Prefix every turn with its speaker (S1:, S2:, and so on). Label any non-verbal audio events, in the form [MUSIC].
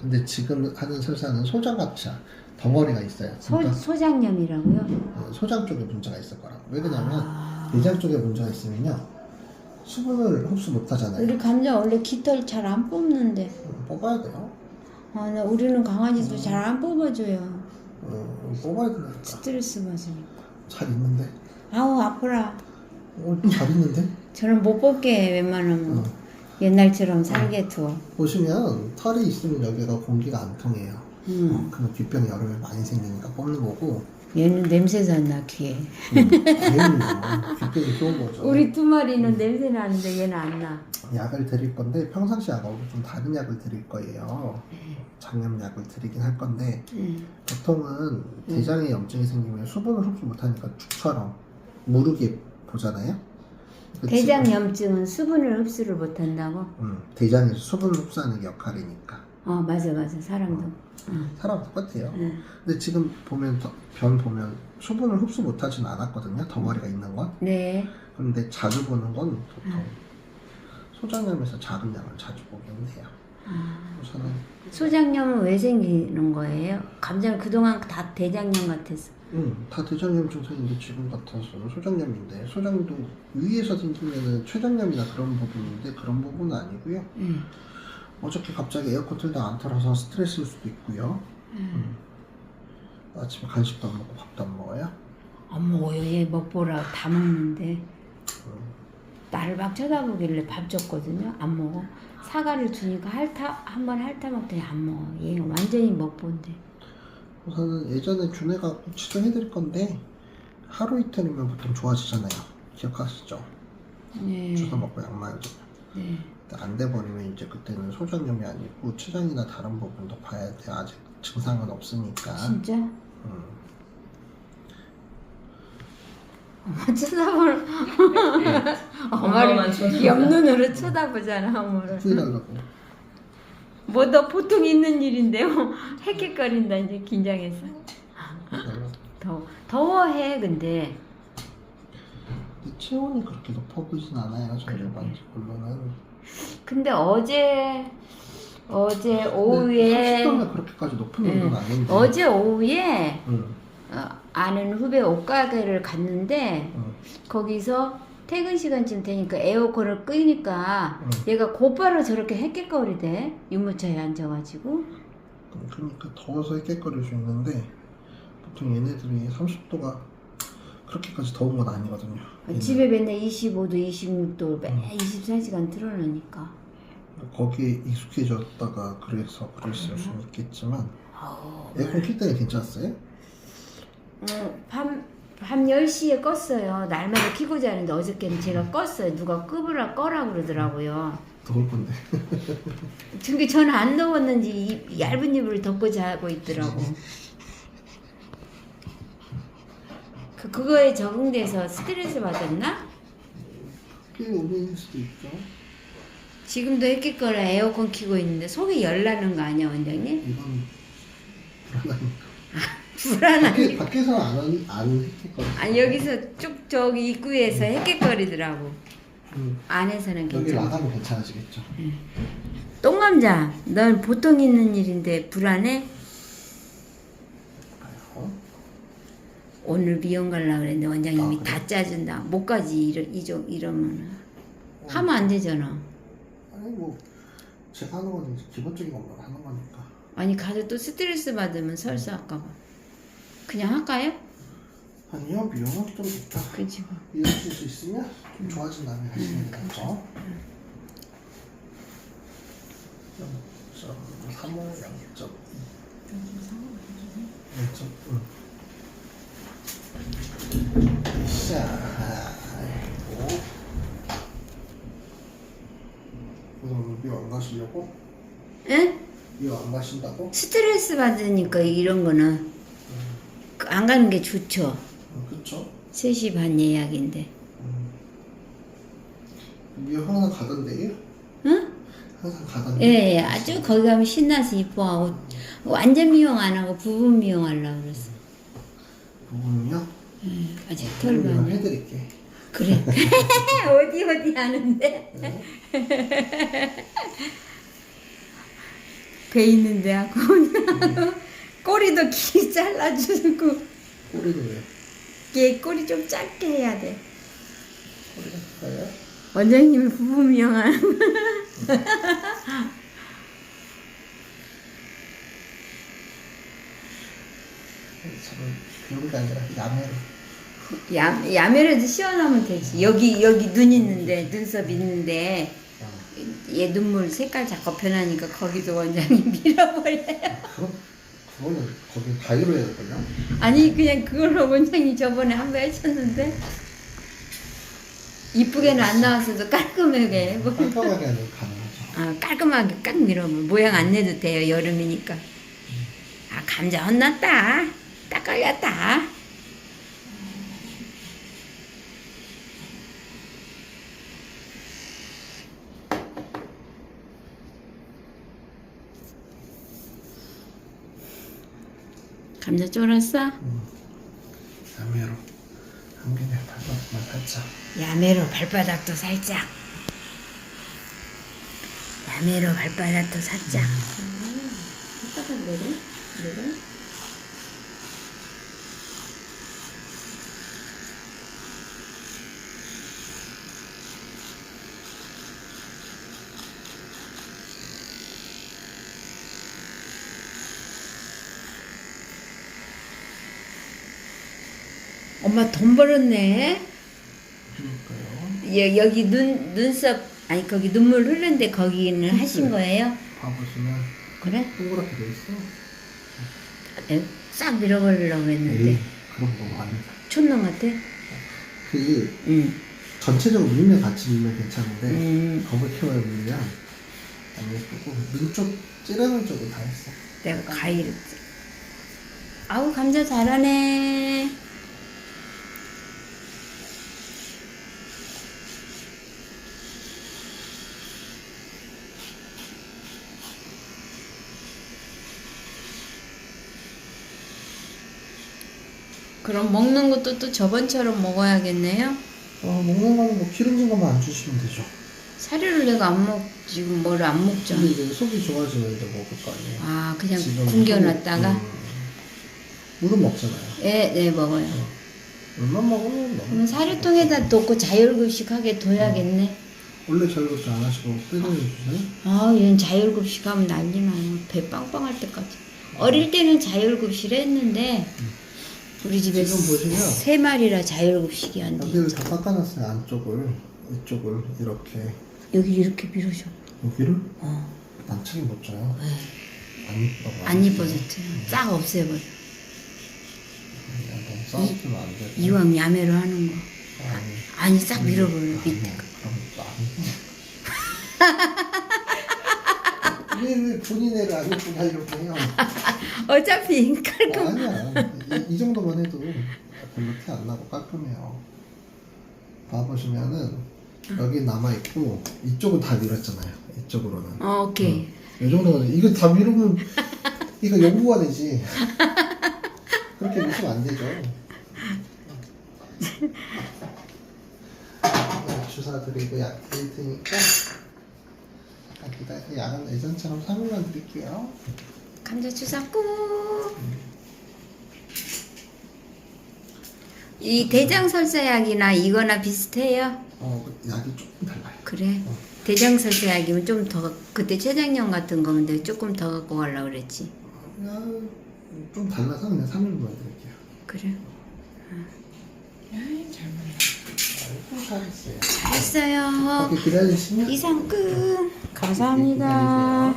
S1: 근데 지금 하는 설사는 소장갑차 덩어리가 있어요.
S2: 소,
S1: 그러니까
S2: 소장염이라고요?
S1: 어, 소장 쪽에 문제가 있을 거라고. 왜 그러냐면
S2: 아.
S1: 내장 쪽에 문제가 있으면요 수분을 흡수 못 하잖아요.
S2: 우리 감자 원래 깃털 잘 안 뽑는데
S1: 어, 뽑아야 돼요.
S2: 아, 나 우리는 강아지도 잘안 뽑아줘요
S1: 어, 뽑아야 되니까.
S2: 스트레스 받으니까
S1: 잘 있는데.
S2: 아우 아프라
S1: 어, 잘 있는데.
S2: 저는 못 뽑게 해, 웬만하면
S1: 어.
S2: 옛날처럼 살게 두어
S1: 보시면 털이 있으면 여기가 공기가 안 통해요.
S2: 음.
S1: 그럼 귓병 여름에 많이 생기니까 뽑는 거고.
S2: 얘는 냄새가 나 귀에
S1: 음, 얘는요 귓병이 좋은 거죠.
S2: 우리 두 마리는 냄새 나는데 얘는 안 나
S1: 약을 드릴 건데 평상시 약하고 좀 다른 약을 드릴 거예요. 장염약을 드리긴 할 건데
S2: 음.
S1: 보통은 대장에 염증이 생기면 수분을 흡수 못하니까 죽처럼 무르게 보잖아요.
S2: 대장염증은 수분을 흡수를 못한다고?
S1: 음, 대장에서 수분을 흡수하는 게 역할이니까
S2: 어 맞아 맞아 사람도 어.
S1: 사람 똑같아요.
S2: 응.
S1: 근데 지금 보면 더- 변 보면 수분을 흡수 못하진 않았거든요. 덩어리가 있는 건.
S2: 네
S1: 그런데 자주 보는 건 보통 소장염에서 작은 양을 자주 보긴 해요.
S2: 아.
S1: 우선은
S2: 소장염은 왜 생기는 거예요? 감자는 그동안 다 대장염 같았어
S1: 음, 다 대장염 증상인데 지금 같아서는 소장염인데 소장도 위에서 생기면은 췌장염이나 그런 부분인데 그런 부분은 아니고요.
S2: 응.
S1: 어저께 갑자기 에어컨 틀다 안 틀어서 스트레스일 수도 있고요. 음. 아침에 간식도 안 먹고 밥도 안 먹어요.
S2: 안 먹어요 얘 먹보라 다 먹는데 나를 막 쳐다보길래 밥 줬거든요 안 먹어 사과를 주니까 핥아 한 번 핥아 먹더니 안 먹어 얘 완전히 먹본데
S1: 우선은 예전에 준혜가 꼭 치료해드릴 건데 하루 이틀이면 보통 좋아지잖아요. 기억하시죠?
S2: 네.
S1: 주사 먹고 약 마요.
S2: 네.
S1: 안 돼버리면 이제 그때는 소장염이 아니고 췌장이나 다른 부분도 봐야 돼. 아직 증상은 없으니까.
S2: 진짜?
S1: 음.
S2: 엄마
S3: 엄마만
S2: 엄마를. 옆눈으로 쳐다보잖아 엄마를
S1: 후회하려고.
S2: 뭐너 보통 있는 일인데요 [LAUGHS] 헥헥거린다 이제 긴장해서 더워 더워해 근데
S1: 근데 체온이 그렇게 높아 보이진 않아요. 저희 일반적으로는.
S2: 근데 어제 어제
S1: 네,
S2: 오후에
S1: 습도가 그렇게까지 높은
S2: 예.
S1: 온도는 아닌데.
S2: 어제 오후에
S1: 응,
S2: 어, 아는 후배 옷가게를 갔는데
S1: 응.
S2: 거기서 퇴근 시간쯤 되니까 에어컨을 끄니까
S1: 응.
S2: 얘가 곧바로 저렇게 헥헥거리대 유모차에 앉아가지고
S1: 그러니까 더워서 깨거릴 수 있는데 보통 얘네들이 30도가 그렇게까지 더운 건 아니거든요. 얘네.
S2: 집에 맨날 25도 26도 매 24시간 틀어놓으니까
S1: 거기에 익숙해졌다가 그래서 그랬을 수는 있겠지만
S2: 아우
S1: 에어컨 킬 때는 괜찮았어요?
S2: 어, 밤, 밤 10시에 껐어요. 날마다 키고 자는데 어저께는 제가 껐어요. 누가 끄으라 꺼라 그러더라고요.
S1: 더울 건데. [LAUGHS]
S2: 근데 저는 안 더웠는지 이 얇은 이불을 덮고 자고 있더라고. 그, 그거에 적응돼서 스트레스 받았나?
S1: 그게 오는 수도 있죠.
S2: 지금도 햇빛거라 에어컨 키고 있는데 속이 열나는 거 아니야 원장님?
S1: 이건 불안하니까.
S2: 불안하니
S1: 밖에, 밖에서 안, 안 했겠거든.
S2: 아니 여기서 쭉 저기 입구에서 햇빛거리더라고.
S1: 음,
S2: 안에서는
S1: 여기
S2: 괜찮아.
S1: 나가면 괜찮아지겠죠.
S2: 똥감자 넌 보통 있는 일인데 불안해? 오늘 미용 갈라 그랬는데 원장님이
S1: 아, 그래?
S2: 다 짜준다. 못 가지 이러, 이저, 이러면 하면 안 되잖아.
S1: 아니 뭐 제가 하는 건 이제 기본적인 것만 하는 거니까.
S2: 아니 가서 또 스트레스 받으면 설사 할까봐 그냥 할까요?
S1: 아니요 미용은 좀 있다.
S2: 그치
S1: 이어질 수 있으면 좀 좋아진 다음에 하시면 되죠. 0.35, 0.2. 0.1. 자, 아이고. 그래서 오늘 미용 안 가시려고?
S2: 응?
S1: 미용 안 가신다고?
S2: 스트레스 받으니까 이런 거는 그 안 가는 게 좋죠
S1: 어, 그쵸?
S2: 3시 반 예약인데
S1: 미용 항상 가던데요?
S2: 응?
S1: 항상 가던데.
S2: 예, 예 아주 거기 가면 신나서 이뻐하고 완전 미용 안 하고 부분 미용 하려고 그랬어
S1: 부분이요?
S2: 예, 아직
S1: 미용
S2: 털만
S1: 해드릴게.
S2: 그래 [LAUGHS] 어디 어디 하는데 [LAUGHS] 배 있는데 하고 꼬리도 길 [LAUGHS] 잘라주고
S1: 꼬리도 왜?
S2: 얘 꼬리 좀 짧게 해야 돼.
S1: 꼬리가 커요?
S2: 원장님이 부부 미용하는 [LAUGHS]
S1: 저는 배우가 아니라 야매로.
S2: 야, 야매라도 시원하면 되지. 여기 여기 눈 있는데 눈썹 있는데
S1: 아,
S2: 얘 눈물 색깔 자꾸 변하니까 거기도 원장님 [LAUGHS] 밀어버려요.
S1: 그럼 그거는 거기 가위로 해야 될걸요?
S2: 아니 그냥 그걸로 원장님 저번에 한번 하셨는데 이쁘게는 안 나왔어도 깔끔하게 뭐.
S1: 깜깜하게 하면 가능하죠.
S2: 아, 깔끔하게 깍 밀어면 모양 안 내도 돼요 여름이니까 아 감자 혼났다 딱 걸렸다 감자 쫄았어?
S1: 야매로 한 개에 발바닥만 살짝.
S2: 야매로 발바닥도 살짝 야매로 발바닥도 살짝 발바닥 내려? 내려? 엄마 돈 벌었네.
S1: 그러니까요.
S2: 여, 여기 눈 눈썹 아니 거기 눈물 흐르는데 거기는 하신 거예요?
S1: 봐보시면
S2: 그래?
S1: 동그랗게 돼 있어.
S2: 에, 싹 밀어버리려고 했는데
S1: 에이, 그런 거 아니다.
S2: 촌놈 같아?
S1: 그
S2: 응.
S1: 전체적으로 밀면 같이 밀면 괜찮은데
S2: 음.
S1: 검을 키워야 밀면 안 예쁘고 눈쪽 찌르는 쪽은 다 했어.
S2: 내가 가위를 찌- 아우 감자 잘하네. 그럼 먹는 것도 또 저번처럼 먹어야겠네요.
S1: 어, 먹는 거는 뭐 기름진 것만 안 주시면 되죠.
S2: 사료를 내가 안 먹, 지금 뭘 안 먹죠.
S1: 근데 이제 속이 좋아지면 이제 먹을 거 아니에요.
S2: 아, 그냥
S1: 지금
S2: 굶겨놨다가?
S1: 음, 물은 먹잖아요.
S2: 예, 네, 먹어요.
S1: 물만 먹으면
S2: 그럼
S1: 너무
S2: 사료통에다 놓고 자율급식하게 둬야겠네.
S1: 원래 저희도 안 하시고 빼드려 주세요.
S2: 아, 얘는 자율급식 하면 난리 나요. 배 빵빵할 때까지. 어릴 때는 자율급식을 했는데, 우리 집에
S1: 지금 보시면
S2: 세 마리라 자율급식이 안 돼.
S1: 여기를 다 깎아놨어요. 안쪽을 이쪽을 이렇게
S2: 여기 이렇게 밀어줘.
S1: 여기를
S2: 어,
S1: 난창이 못 줘요. 안 이쁘다고.
S2: 안 이뻐졌죠. 싹 없애버려.
S1: 너무 싸우면 안 돼.
S2: 이왕 야매로 하는 거.
S1: 아니.
S2: 아니, 싹 밀어버려,
S1: 아니,
S2: 밑에.
S1: 그럼 또 안. 왜, 왜 본인 애를 안 예쁘게 하려고 해요?
S2: 어차피
S1: 어,
S2: 깔끔.
S1: 아니야. 이, 이 정도만 해도 별로 티 안 나고 깔끔해요. 봐보시면은 여기 남아 있고 이쪽은 다 밀었잖아요. 이쪽으로는.
S2: 어, 오케이.
S1: 이 정도는 이거 다 밀으면 이거 연구가 되지. 그렇게 미시면 안 되죠. 네, 주사 드리고 약 드릴 테니까 기다리세요. 약은 예전처럼 3일만 드릴게요.
S2: 감자 주사 꾹. 이 대장설사약이나 이거나 비슷해요?
S1: 어, 그 약이 조금 달라요.
S2: 그래. 대장설사약이면 좀 더 그때 췌장염 같은 거면 내가 조금 더 갖고 가려고 그랬지.
S1: 그냥 좀 달라서 그냥 3일만 드릴게요.
S2: 그래.
S1: 아이고, 잘했어요.
S2: 잘했어요.
S1: 이렇게 기다리시면
S2: 이상 끝. 감사합니다.